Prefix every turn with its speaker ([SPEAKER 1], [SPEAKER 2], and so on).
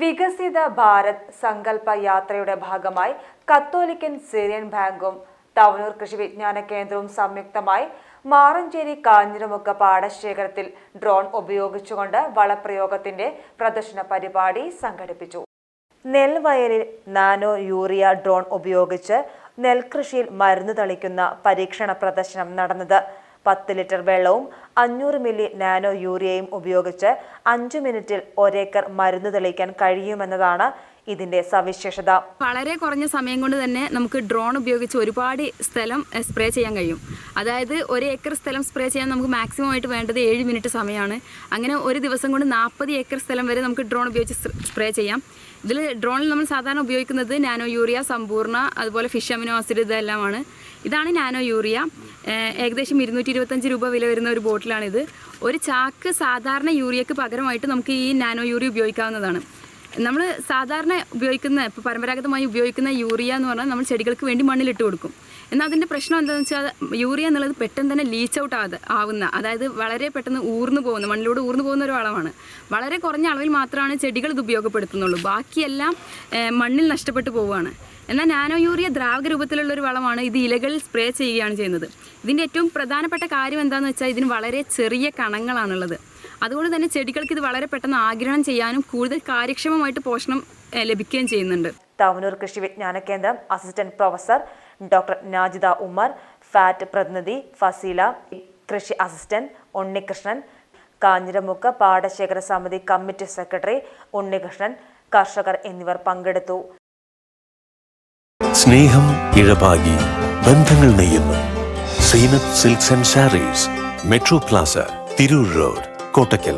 [SPEAKER 1] വികസിത ഭാരത് സങ്കല്പ യാത്രയുടെ ഭാഗമായി കത്തോലിക്കൻ സിറിയൻ ബാങ്കും തവനൂർ കൃഷി വിജ്ഞാന കേന്ദ്രവും സംയുക്തമായി മാറഞ്ചേരി കാഞ്ഞിരമുക്ക പാടശേഖരത്തിൽ ഡ്രോൺ ഉപയോഗിച്ചുകൊണ്ട് വളപ്രയോഗത്തിന്റെ പ്രദർശന പരിപാടി സംഘടിപ്പിച്ചു. നെൽവയലിൽ നാനോ യൂറിയ ഡ്രോൺ ഉപയോഗിച്ച് നെൽകൃഷിയിൽ മരുന്ന് തളിക്കുന്ന പരീക്ഷണ പ്രദർശനം നടന്നത് പത്ത് ലിറ്റർ വെള്ളവും അഞ്ഞൂറ് മില്ലി നാനോ യൂറിയയും ഉപയോഗിച്ച് അഞ്ചു മിനിറ്റിൽ ഒരേക്കർ മരുന്ന് തെളിയിക്കാൻ കഴിയുമെന്നതാണ് ഇതിന്റെ സവിശേഷത.
[SPEAKER 2] വളരെ കുറഞ്ഞ സമയം കൊണ്ട് തന്നെ നമുക്ക് ഡ്രോൺ ഉപയോഗിച്ച് ഒരുപാട് സ്ഥലം സ്പ്രേ ചെയ്യാൻ കഴിയും. അതായത് ഒരു ഏക്കർ സ്ഥലം സ്പ്രേ ചെയ്യാൻ നമുക്ക് മാക്സിമം ആയിട്ട് വേണ്ടത് ഏഴ് മിനിറ്റ് സമയമാണ്. അങ്ങനെ ഒരു ദിവസം കൊണ്ട് നാൽപ്പത് ഏക്കർ സ്ഥലം വരെ നമുക്ക് ഡ്രോൺ ഉപയോഗിച്ച് സ്പ്രേ ചെയ്യാം. ഇതിൽ ഡ്രോണിൽ നമ്മൾ സാധാരണ ഉപയോഗിക്കുന്നത് നാനോ യൂറിയ സമ്പൂർണ അതുപോലെ ഫിഷ് അമിനോ ആസിഡ് ഇതെല്ലാമാണ്. ഇതാണ് നാനോ യൂറിയ. ഏകദേശം ഇരുന്നൂറ്റി ഇരുപത്തഞ്ച് രൂപ വില വരുന്ന ഒരു ബോട്ടിലാണിത്. ഒരു ചാക്ക് സാധാരണ യൂറിയക്ക് പകരമായിട്ട് നമുക്ക് ഈ നാനോ യൂറിയ ഉപയോഗിക്കാവുന്നതാണ്. നമ്മൾ സാധാരണ ഉപയോഗിക്കുന്ന ഇപ്പോൾ പരമ്പരാഗതമായി ഉപയോഗിക്കുന്ന യൂറിയ എന്ന് പറഞ്ഞാൽ നമ്മൾ ചെടികൾക്ക് വേണ്ടി മണ്ണിലിട്ട് കൊടുക്കും. എന്നാൽ അതിന്റെ പ്രശ്നം എന്താണെന്ന് വെച്ചാൽ യൂറിയ എന്നുള്ളത് പെട്ടെന്ന് തന്നെ ലീച്ച് ഔട്ട് ആ ആവുന്ന അതായത് വളരെ പെട്ടെന്ന് ഊർന്നു പോകുന്ന മണ്ണിലൂടെ ഊർന്നു പോകുന്ന ഒരു വളമാണ്. വളരെ കുറഞ്ഞ അളവിൽ മാത്രമാണ് ചെടികൾ ഇത് ഉപയോഗപ്പെടുത്തുന്നുള്ളൂ. ബാക്കിയെല്ലാം മണ്ണിൽ നഷ്ടപ്പെട്ടു പോവുകയാണ്. എന്നാൽ നാനോ യൂറിയ ദ്രാവക രൂപത്തിലുള്ള ഒരു വളമാണ് ഇത് ഇലകളിൽ സ്പ്രേ ചെയ്യുകയാണ് ചെയ്യുന്നത്. ഇതിന്റെ ഏറ്റവും പ്രധാനപ്പെട്ട കാര്യം എന്താണെന്ന് വെച്ചാൽ ഇതിന് വളരെ ചെറിയ കണങ്ങളാണുള്ളത്. അതുകൊണ്ട് തന്നെ ചെടികൾക്ക് ഇത് വളരെ പെട്ടെന്ന് ആഗിരണം ചെയ്യാനും കൂടുതൽ കാര്യക്ഷമമായിട്ട് പോഷണം ലഭിക്കുകയും ചെയ്യുന്നുണ്ട്.
[SPEAKER 1] താവനൂർ കൃഷി വിജ്ഞാന കേന്ദ്രം assistant professor doctor Najida Ummer fat പ്രതിനിധി ഫസീല കൃഷി അസിസ്റ്റന്റ് ഉണ്ണികൃഷ്ണൻ കാഞ്ഞിരമുക്ക് പാടശേഖര സമിതി കമ്മിറ്റി സെക്രട്ടറി ഉണ്ണികൃഷ്ണൻ കർഷകർ എന്നിവർ പങ്കെടുത്തു.
[SPEAKER 3] സ്നേഹം ഇഴപാകി ബന്ധങ്ങൾ നെയ്യുന്നു. Zeenath silks and sarees metro plaza Tirur road Kottakkal.